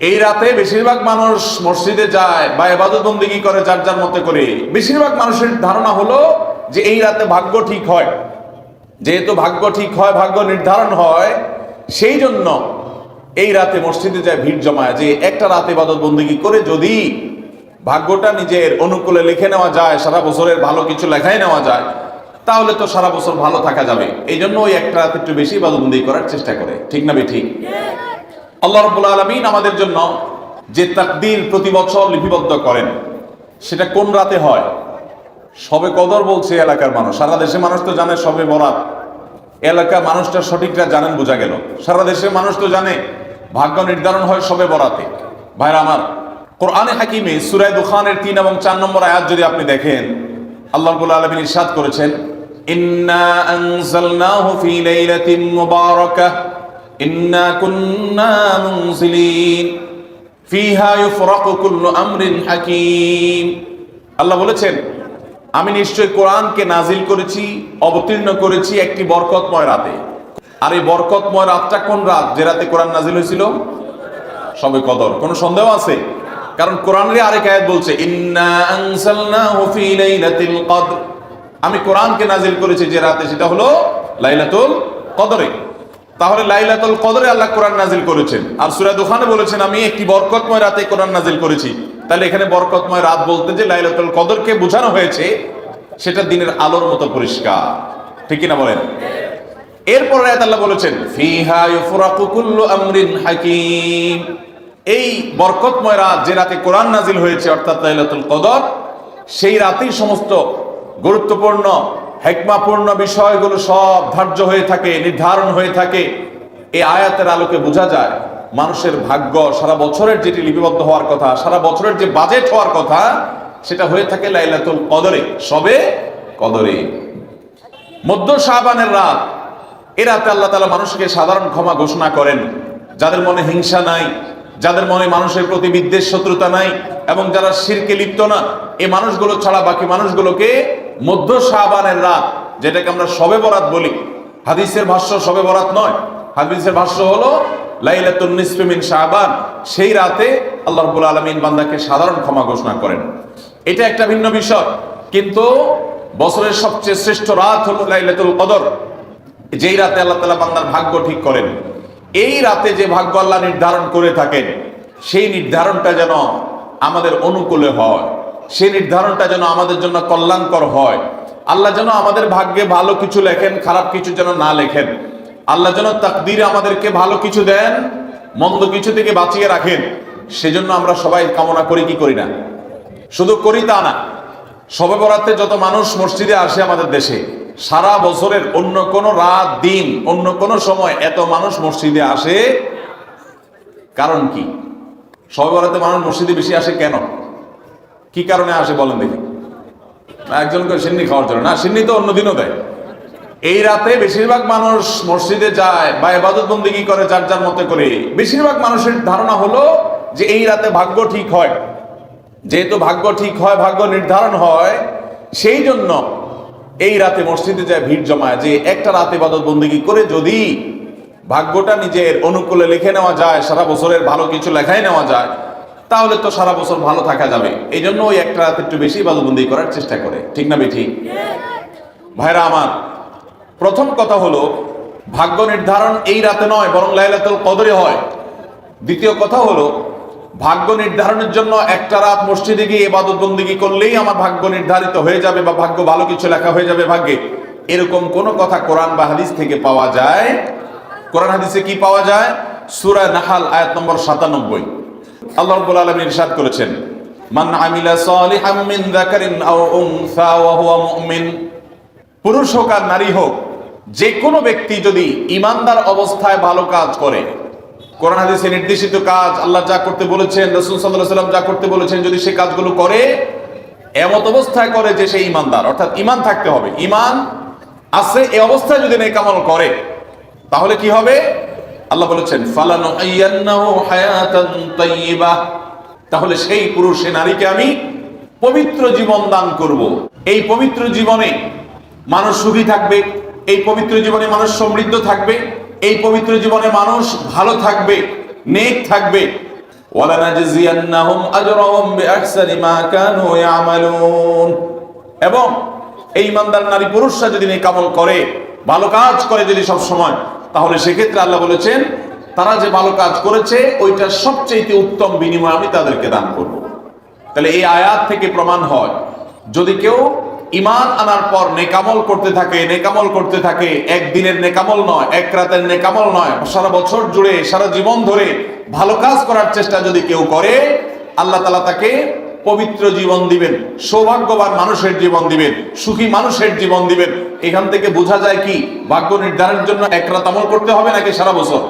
এই রাতে বেশিরভাগ মানুষ মসজিদে যায় বা এবাদত বন্দিগি করে যার যার মতে করে। বেশিরভাগ মানুষের ধারণা হলো যে এই রাতে ভাগ্য ঠিক হয়। যেহেতু ভাগ্য ঠিক হয়, ভাগ্য নির্ধারণ হয়, সেই জন্য এই রাতে মসজিদে যায় ভিড় জমায় যে একটা রাতে ইবাদত বন্দিগি করে যদি ভাগ্যটা নিজের অনুকূলে লিখে নেওয়া যায়, সারা বছরের ভালো কিছু লেখাই নেওয়া যায়, তাহলে তো সারা বছর ভালো থাকা যাবে। এই জন্য ওই একটা রাত একটু বেশি ইবাদত বন্দিগি করার চেষ্টা করে। ঠিক না বে ঠিক? আল্লাহ রব্বুল আলমিন আমাদের জন্য যে তাকদির প্রতি বছর লিপিবদ্ধ করেন, সেটা কোন রাতে হয়? সবে কদর বলছে এলাকার মানুষ। সারা দেশের মানুষ তো জানে সবে বরাত। এলাকার মানুষটা সঠিকটা জানেন বোঝা গেল। সারা দেশের মানুষ তো জানে, ভাগ্য নির্ধারণ হয় সবে বরাতে। ভাইরা আমার, কোরআনে হাকিমে সুরাই দুখানের তিন এবং চার নম্বর আয়াত যদি আপনি দেখেন, আল্লাহ রব্বুল আলমিন ইরশাদ করেছেন, ইন্না আনজালনাহু ফি লাইলাতিন মুবারাকাহ। আমরিন হাকিম। আল্লাহ বলেছেন, আমি নিশ্চয় কোরআনকে নাজিল করেছি, অবতীর্ণ করেছি একটি বরকতময় রাতে। আর এই বরকতময় রাতটা কোন রাত? যে রাতে কোরআন নাজিল হয়েছিল? সবে কদর। কোনো সন্দেহ আছে? কারণ কোরআনের আরেক আয়াত বলছে, ইন্না আনসালনাহু ফি লাইলাতিল কদর। আমি কোরআনকে নাজিল করেছি যে রাতে, সেটা হলো লাইলাতুল কদরে। তাহলে লাইলাতুল কদরে আল্লাহ কোরআন নাজিল করেছেন। আর সূরা দুখানে বলেছেন, আমি একটি বরকতময় রাতে কোরআন নাজিল করেছি। তাহলে এখানে বরকতময় রাত বলতে যে লাইলাতুল কদরকে বোঝানো হয়েছে, সেটা দিনের আলোর মতো পরিষ্কার। ঠিক কিনা বলেন? এরপর আয়াত আল্লাহ বলেছেন, ফিহা ইউফরাকু কুল্লু আমরিন হাকিম। এই বরকতময় রাত যে রাতে কোরআন নাজিল হয়েছে, অর্থাৎ লাইলাতুল কদর, সেই রাতেই সমস্ত গুরুত্বপূর্ণ হেকমাপূর্ণ বিষয়গুলো সব ধার্য হয়ে থাকে, নির্ধারণ হয়ে থাকে। এই আয়াতের আলোকে বোঝা যায়, মানুষের ভাগ্য সারা বছরের যেটি লিপিবদ্ধ হওয়ার কথা, সারা বছরের যে বাজেট হওয়ার কথা, সেটা হয়ে থাকে লাইলাতুল কদরে। সবে কদরে। মধ্য শাহবানের রাত, এ রাতে আল্লাহ তালা মানুষকে সাধারণ ক্ষমা ঘোষণা করেন। যাদের মনে হিংসা নাই, যাদের মনে মানুষের প্রতি বিদ্বেষ, শত্রুতা নাই, এবং যারা শিরকে লিপ্ত না এই মানুষগুলো ছাড়া বাকি মানুষগুলোকে মধ্য শাহবানের রাত, যেটাকে আমরা সবে বরাত বলি। হাদিসের ভাষ্য সবে বরাত নয়। হাদিসের ভাষ্য হলো, লাইলাতুন নিসফি শাহবান। সেই রাতে আল্লাহ রাব্বুল আলামিন বান্দাকে সাধারণ ক্ষমা ঘোষণা করেন। এটা একটা ভিন্ন বিষয়। কিন্তু বছরের সবচেয়ে শ্রেষ্ঠ রাত হলো লাইলাতুল কদর। যেই রাতে আল্লাহ তালা বান্দার ভাগ্য ঠিক করেন। এই রাতে যে ভাগ্য আল্লাহ নির্ধারণ করে থাকেন, সেই নির্ধারণটা যেন আমাদের অনুকূলে হয়। সেই নির্ধারণটা যেন আমাদের জন্য কল্যাণকর হয়। আল্লাহ যেন আমাদের ভাগ্যে ভালো কিছু লেখেন, খারাপ কিছু যেন না লেখেন। আল্লাহ যেন তাকদিরে আমাদেরকে ভালো কিছু দেন, মন্দ কিছু থেকে বাঁচিয়ে রাখেন। সেজন্য আমরা সবাই কামনা করি, কি করি না? শুধু করি তা না সবে বরাতে যত মানুষ মসজিদে আসে আমাদের দেশে, সারা বছরের অন্য কোনো রাত, দিন, অন্য কোনো সময় এত মানুষ মসজিদে আসে। কারণ কি? সবে বরাতে মানুষ মসজিদে বেশি আসে কেন? কি কারণে আসে বলেন দেখি। না, একজনকে সিন্নি খাওয়ার জন্য। না সিন্নি তো অন্যদিনও দেয়। এই রাতে বেশিরভাগ মানুষ মসজিদে যায় বা এবাদত বন্দিগি করে যার যার মতে করে। বেশিরভাগ মানুষের ধারণা হলো যে এই রাতে ভাগ্য ঠিক হয়। যেহেতু ভাগ্য ঠিক হয় ভাগ্য নির্ধারণ হয় সেই জন্য এই রাতে মসজিদে যায় ভিড় জমায় যে একটা রাতে ইবাদত বন্দিগি করে যদি ভাগ্যটা নিজের অনুকূলে লিখে নেওয়া যায় সারা বছরের ভালো কিছু লেখাই নেওয়া যায় তাহলে তো সারা বছর ভালো থাকা যাবে। এই জন্য ওই একটা রাতে একটু বেশি ইবাদতবন্দি করার চেষ্টা করে। ঠিক না বেঠি? ভাইরা আমার, প্রথম কথা হলো, ভাগ্য নির্ধারণ এই রাতে নয়, বরং লাইলাতুল কদরে হয়। দ্বিতীয় কথা হলো, ভাগ্য নির্ধারণের জন্য একটা রাত মসজিদে গিয়ে ইবাদত বন্দিগি করলেই আমার ভাগ্য নির্ধারিত হয়ে যাবে বা ভাগ্য ভালো কিছু লেখা হয়ে যাবে ভাগ্যে। এরকম কোনো কথা কোরআন বা হাদিস থেকে পাওয়া যায়? কোরআন হাদিসে কি পাওয়া যায়? সূরা নাহাল, আয়াত নম্বর সাতানব্বই। আল্লাহ রাব্বুল আলামিন ইরশাদ করেছেন, মান আমিলা সালিহাম মিন যাকারিন আও উনসা ওয়া হুয়া মুমিন। পুরুষ হোক আর নারী হোক যে কোনো ব্যক্তি যদি ইমানদার অবস্থায় ভালো কাজ করে, কোরআন হাদিসে নির্দেশিত কাজ, আল্লাহ যা করতে বলেছেন, রসুল সাল্লাহ সাল্লাম যা করতে বলেছেন, যদি সে কাজগুলো করে, এমত অবস্থায় করে যে সে ইমানদার অর্থাৎ ইমান থাকতে হবে। ইমান আছে এই অবস্থায় যদি নেই কামল করে, তাহলে কি হবে? আল্লাহ বলেছেন, ফালানু তাহলে সেই পুরুষ, নারীকে আমি পবিত্র জীবন দান করব। এই পবিত্র জীবনে মানুষ সুখী থাকবে, এই পবিত্র জীবনে মানুষ সমৃদ্ধ থাকবে, এই পবিত্র জীবনে মানুষ ভালো থাকবে, নেক থাকবে। এবং এই ইমানদার নারী পুরুষরা যদি নেকামল করে, ভালো কাজ করে যদি সব সময় তাহলে সেক্ষেত্রে আল্লাহ বলেছেন, তারা যে ভালো কাজ করেছে ওইটা সবচেয়ে উত্তম বিনিময় আমি তাদেরকে দান করব। তাহলে এই আয়াত থেকে প্রমাণ হয়, যদি কেউ ইমান আনার পর নেকামল করতে থাকে, নেকামল করতে থাকে, একদিনের নেকামল নয়, এক রাতের নেকামল নয়, সারা বছর জুড়ে, সারা জীবন ধরে ভালো কাজ করার চেষ্টা যদি কেউ করে, আল্লাহ তালা তাকে পবিত্র জীবন দিবেন, সৌভাগ্যবান মানুষের জীবন দিবেন, সুখী মানুষের জীবন দিবেন। এখান থেকে বোঝা যায় কি, ভাগ্য নির্ধারণের জন্য এক রাত আমল করতে হবে নাকি সারা বছর?